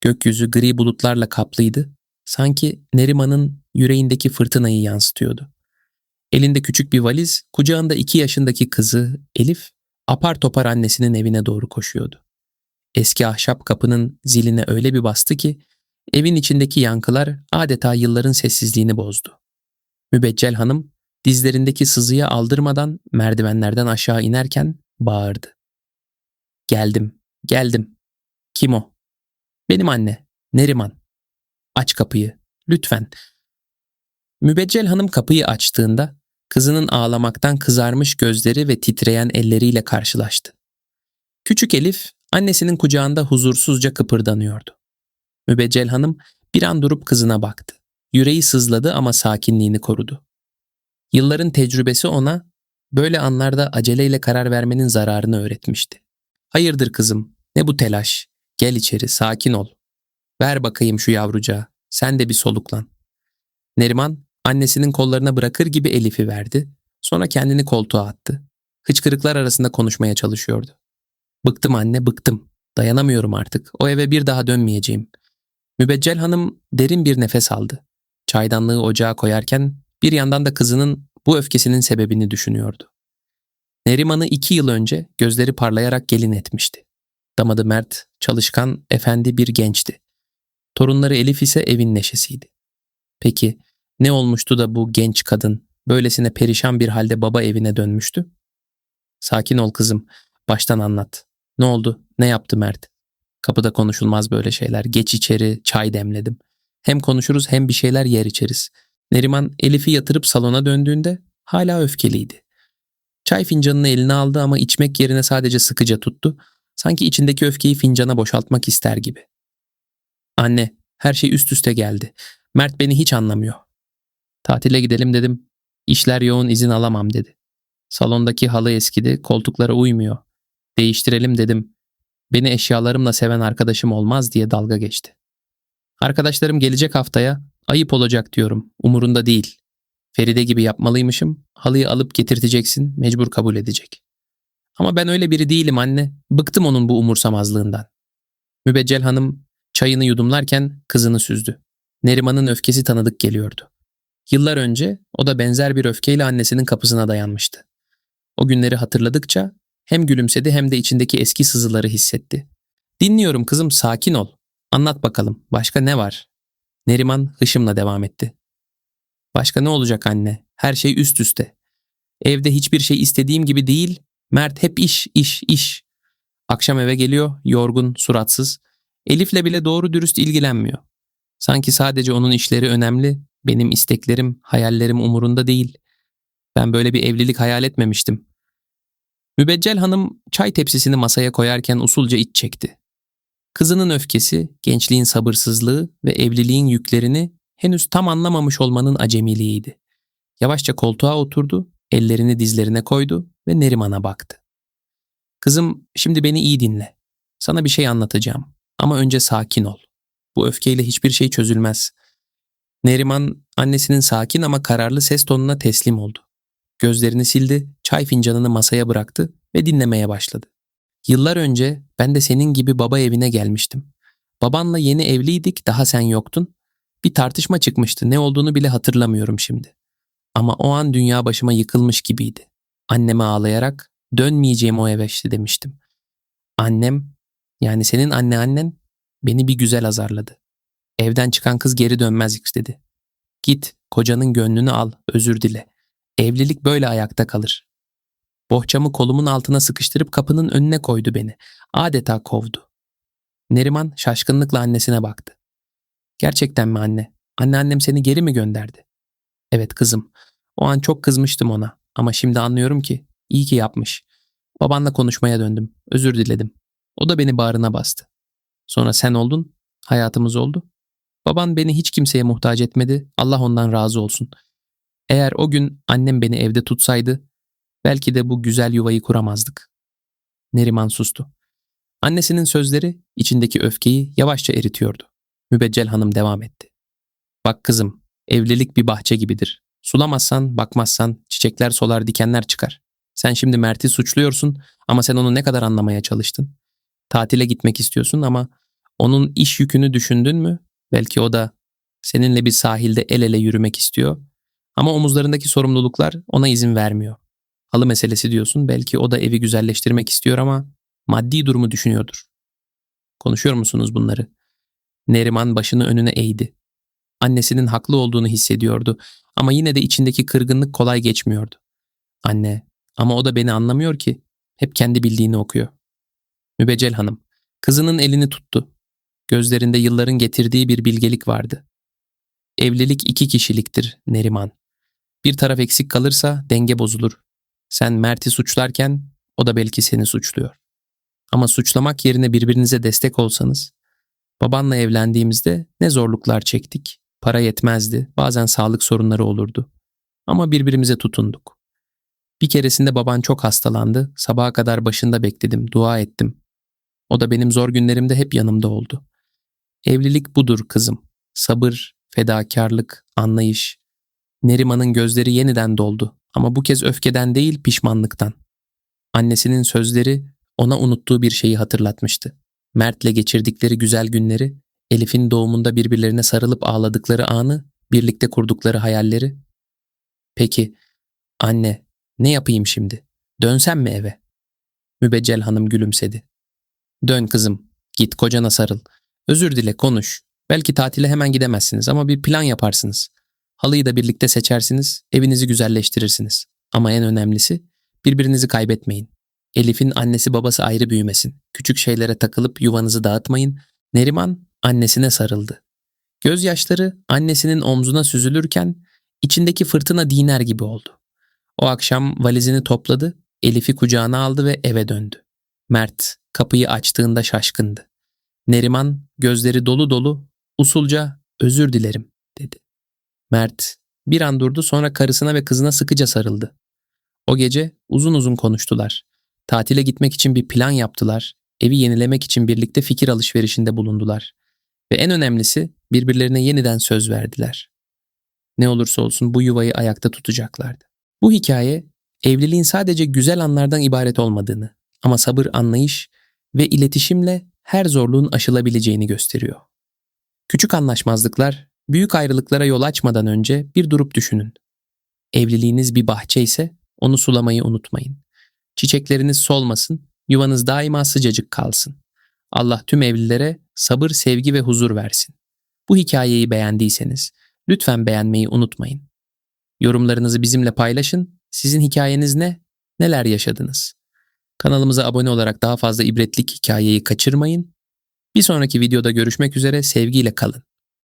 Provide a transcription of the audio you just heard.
Gökyüzü gri bulutlarla kaplıydı. Sanki Neriman'ın yüreğindeki fırtınayı yansıtıyordu. Elinde küçük bir valiz, kucağında iki yaşındaki kızı Elif, apar topar annesinin evine doğru koşuyordu. Eski ahşap kapının ziline öyle bir bastı ki, evin içindeki yankılar adeta yılların sessizliğini bozdu. Mübeccel hanım, dizlerindeki sızıya aldırmadan merdivenlerden aşağı inerken bağırdı. Geldim, geldim. Kim o? Benim anne, Neriman. Aç kapıyı, lütfen. Mübeccel hanım kapıyı açtığında kızının ağlamaktan kızarmış gözleri ve titreyen elleriyle karşılaştı. Küçük Elif annesinin kucağında huzursuzca kıpırdanıyordu. Mübeccel hanım bir an durup kızına baktı. Yüreği sızladı ama sakinliğini korudu. Yılların tecrübesi ona böyle anlarda aceleyle karar vermenin zararını öğretmişti. Hayırdır kızım, ne bu telaş? Gel içeri, sakin ol. Ver bakayım şu yavrucağı, sen de bir soluklan. Neriman, annesinin kollarına bırakır gibi Elif'i verdi. Sonra kendini koltuğa attı. Hıçkırıklar arasında konuşmaya çalışıyordu. Bıktım anne, bıktım. Dayanamıyorum artık. O eve bir daha dönmeyeceğim. Mübeccel hanım derin bir nefes aldı. Çaydanlığı ocağa koyarken bir yandan da kızının bu öfkesinin sebebini düşünüyordu. Neriman'ı iki yıl önce gözleri parlayarak gelin etmişti. Damadı Mert, çalışkan, efendi bir gençti. Torunları Elif ise evin neşesiydi. Peki ne olmuştu da bu genç kadın böylesine perişan bir halde baba evine dönmüştü? Sakin ol kızım, baştan anlat. Ne oldu, ne yaptı Mert? Kapıda konuşulmaz böyle şeyler. Geç içeri, çay demledim. Hem konuşuruz hem bir şeyler yer içeriz. Neriman Elif'i yatırıp salona döndüğünde hala öfkeliydi. Çay fincanını eline aldı ama içmek yerine sadece sıkıca tuttu. Sanki içindeki öfkeyi fincana boşaltmak ister gibi. Anne, her şey üst üste geldi. Mert beni hiç anlamıyor. Tatile gidelim dedim. İşler yoğun izin alamam dedi. Salondaki halı eskidi, koltuklara uymuyor. Değiştirelim dedim. Beni eşyalarımla seven arkadaşım olmaz diye dalga geçti. Arkadaşlarım gelecek haftaya ayıp olacak diyorum. Umurunda değil. Feride gibi yapmalıymışım. Halıyı alıp getirteceksin. Mecbur kabul edecek. Ama ben öyle biri değilim anne. Bıktım onun bu umursamazlığından. Mübeccel hanım çayını yudumlarken kızını süzdü. Neriman'ın öfkesi tanıdık geliyordu. Yıllar önce o da benzer bir öfkeyle annesinin kapısına dayanmıştı. O günleri hatırladıkça hem gülümsedi hem de içindeki eski sızıları hissetti. Dinliyorum kızım sakin ol. Anlat bakalım başka ne var? Neriman hışımla devam etti. Başka ne olacak anne? Her şey üst üste. Evde hiçbir şey istediğim gibi değil. Mert hep iş, iş, iş. Akşam eve geliyor, yorgun, suratsız. Elif'le bile doğru dürüst ilgilenmiyor. Sanki sadece onun işleri önemli, benim isteklerim, hayallerim umurunda değil. Ben böyle bir evlilik hayal etmemiştim. Mübeccel hanım çay tepsisini masaya koyarken usulca iç çekti. Kızının öfkesi, gençliğin sabırsızlığı ve evliliğin yüklerini henüz tam anlamamış olmanın acemiliğiydi. Yavaşça koltuğa oturdu, ellerini dizlerine koydu ve Neriman'a baktı. Kızım şimdi beni iyi dinle. Sana bir şey anlatacağım ama önce sakin ol. Bu öfkeyle hiçbir şey çözülmez. Neriman annesinin sakin ama kararlı ses tonuna teslim oldu. Gözlerini sildi, çay fincanını masaya bıraktı ve dinlemeye başladı. Yıllar önce ben de senin gibi baba evine gelmiştim. Babanla yeni evliydik, daha sen yoktun. Bir tartışma çıkmıştı, ne olduğunu bile hatırlamıyorum şimdi. Ama o an dünya başıma yıkılmış gibiydi. Anneme ağlayarak dönmeyeceğim o eve işte demiştim. Annem, yani senin anneannen beni bir güzel azarladı. Evden çıkan kız geri dönmez dedi. Git, kocanın gönlünü al, özür dile. Evlilik böyle ayakta kalır. Bohçamı kolumun altına sıkıştırıp kapının önüne koydu beni. Adeta kovdu. Neriman şaşkınlıkla annesine baktı. Gerçekten mi anne? Anneannem seni geri mi gönderdi? Evet kızım. O an çok kızmıştım ona. Ama şimdi anlıyorum ki iyi ki yapmış. Babanla konuşmaya döndüm. Özür diledim. O da beni bağrına bastı. Sonra sen oldun. Hayatımız oldu. Baban beni hiç kimseye muhtaç etmedi. Allah ondan razı olsun. Eğer o gün annem beni evde tutsaydı belki de bu güzel yuvayı kuramazdık. Neriman sustu. Annesinin sözleri içindeki öfkeyi yavaşça eritiyordu. Mübeccel hanım devam etti. Bak kızım, evlilik bir bahçe gibidir. Sulamazsan, bakmazsan çiçekler solar, dikenler çıkar. Sen şimdi Mert'i suçluyorsun ama sen onu ne kadar anlamaya çalıştın? Tatile gitmek istiyorsun ama Onun iş yükünü düşündün mü? Belki o da seninle bir sahilde el ele yürümek istiyor. Ama omuzlarındaki sorumluluklar ona izin vermiyor. Halı meselesi diyorsun. Belki o da evi güzelleştirmek istiyor ama maddi durumu düşünüyordur. Konuşuyor musunuz bunları? Neriman başını önüne eğdi. Annesinin haklı olduğunu hissediyordu ama yine de içindeki kırgınlık kolay geçmiyordu. Anne, ama o da beni anlamıyor ki. Hep kendi bildiğini okuyor. Mübeccel Hanım, kızının elini tuttu. Gözlerinde yılların getirdiği bir bilgelik vardı. Evlilik iki kişiliktir Neriman. Bir taraf eksik kalırsa denge bozulur. Sen Mert'i suçlarken o da belki seni suçluyor. Ama suçlamak yerine birbirinize destek olsanız, babanla evlendiğimizde ne zorluklar çektik. Para yetmezdi, bazen sağlık sorunları olurdu. Ama birbirimize tutunduk. Bir keresinde baban çok hastalandı, sabaha kadar başında bekledim, dua ettim. O da benim zor günlerimde hep yanımda oldu. Evlilik budur kızım. Sabır, fedakarlık, anlayış. Neriman'ın gözleri yeniden doldu ama bu kez öfkeden değil pişmanlıktan. Annesinin sözleri ona unuttuğu bir şeyi hatırlatmıştı. Mert'le geçirdikleri güzel günleri, Elif'in doğumunda birbirlerine sarılıp ağladıkları anı, birlikte kurdukları hayalleri. Peki, anne, ne yapayım şimdi? Dönsem mi eve? Mübeccel hanım gülümsedi. Dön kızım, git kocana sarıl. Özür dile, konuş. Belki tatile hemen gidemezsiniz ama bir plan yaparsınız. Halıyı da birlikte seçersiniz, evinizi güzelleştirirsiniz. Ama en önemlisi, birbirinizi kaybetmeyin. Elif'in annesi babası ayrı büyümesin. Küçük şeylere takılıp yuvanızı dağıtmayın. Neriman annesine sarıldı. Gözyaşları annesinin omzuna süzülürken içindeki fırtına diner gibi oldu. O akşam valizini topladı, Elif'i kucağına aldı ve eve döndü. Mert kapıyı açtığında şaşkındı. Neriman gözleri dolu dolu usulca özür dilerim dedi. Mert bir an durdu sonra karısına ve kızına sıkıca sarıldı. O gece uzun uzun konuştular. Tatile gitmek için bir plan yaptılar. Evi yenilemek için birlikte fikir alışverişinde bulundular. Ve en önemlisi birbirlerine yeniden söz verdiler. Ne olursa olsun bu yuvayı ayakta tutacaklardı. Bu hikaye evliliğin sadece güzel anlardan ibaret olmadığını ama sabır, anlayış ve iletişimle her zorluğun aşılabileceğini gösteriyor. Küçük anlaşmazlıklar büyük ayrılıklara yol açmadan önce bir durup düşünün. Evliliğiniz bir bahçe ise onu sulamayı unutmayın. Çiçekleriniz solmasın, yuvanız daima sıcacık kalsın. Allah tüm evlilere sabır, sevgi ve huzur versin. Bu hikayeyi beğendiyseniz lütfen beğenmeyi unutmayın. Yorumlarınızı bizimle paylaşın. Sizin hikayeniz ne? Neler yaşadınız? Kanalımıza abone olarak daha fazla ibretlik hikayeyi kaçırmayın. Bir sonraki videoda görüşmek üzere sevgiyle kalın.